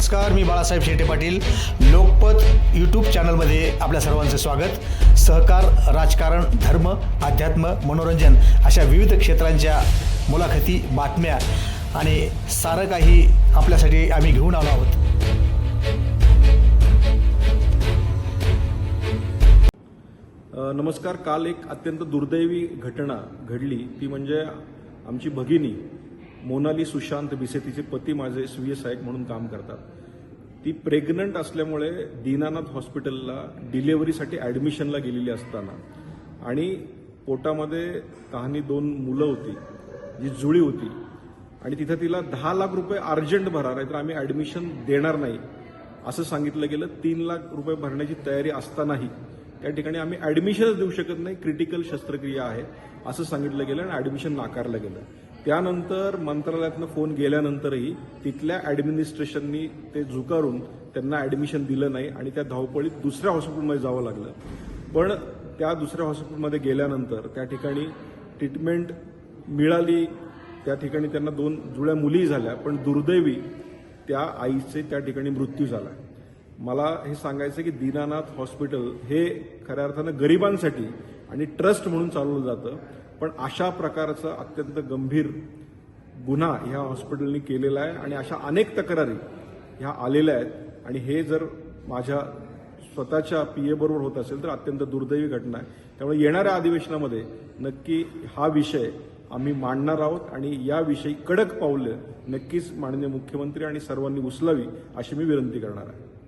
नमस्कार मी बाळासाहेब शेटे पाटील. लोकपत यूट्यूब चॅनलमध्ये आपल्या सर्वांचं स्वागत. सहकार राजकारण धर्म अध्यात्म मनोरंजन अशा विविध क्षेत्रांच्या मुलाखती बातम्या आणि सारं काही आपल्यासाठी आम्ही घेऊन आलो आहोत. नमस्कार. काल एक अत्यंत दुर्दैवी घटना घडली. ती म्हणजे आमची भगिनी मोनाली सुशांत बिसे तिचे पती माझे स्वीय सहाय्यक म्हणून काम करतात. ती प्रेग्नंट असल्यामुळे दीनानाथ हॉस्पिटलला डिलेव्हरीसाठी ॲडमिशनला गेलेली असताना आणि पोटामध्ये कहाणी दोन मुलं होती जी जुळी होती आणि तिथं तिला दहा लाख रुपये अर्जंट भरा नाहीतर आम्ही ॲडमिशन देणार नाही. असं सांगितलं गेलं तीन लाख रुपये भरण्याची तयारी असतानाही त्या ठिकाणी आम्ही ॲडमिशनच देऊ शकत नाही क्रिटिकल शस्त्रक्रिया आहे असं सांगितलं गेलं आणि ॲडमिशन नाकारलं गेलं. त्यानंतर मंत्रालयातनं फोन गेल्यानंतरही तिथल्या ॲडमिनिस्ट्रेशननी ते झुकारून त्यांना ॲडमिशन दिलं नाही आणि त्या धावपळीत दुसऱ्या हॉस्पिटलमध्ये जावं लागलं. पण त्या दुसऱ्या हॉस्पिटलमध्ये गेल्यानंतर त्या ठिकाणी ट्रीटमेंट मिळाली. त्या ठिकाणी त्यांना दोन जुळ्या मुली झाल्या पण दुर्दैवी त्या आईचे त्या ठिकाणी मृत्यू झाला. मला हे सांगायचं की दीनानाथ हॉस्पिटल हे खऱ्या अर्थानं गरिबांसाठी आणि ट्रस्ट म्हणून चालवलं जातं. पण अशा प्रकारचा अत्यंत गंभीर गुन्हा ह्या हॉस्पिटलनी केलेला आहे आणि अशा अनेक तक्रारी ह्या आलेल्या आहेत. आणि हे जर माझ्या स्वतःच्या पी बरोबर होत असेल तर अत्यंत दुर्दैवी घटना आहे. त्यामुळे येणाऱ्या अधिवेशनामध्ये नक्की हा विषय आम्ही मांडणार आहोत आणि याविषयी कडक पावलं नक्कीच माननीय मुख्यमंत्री आणि सर्वांनी उचलावी अशी मी विनंती करणार आहे.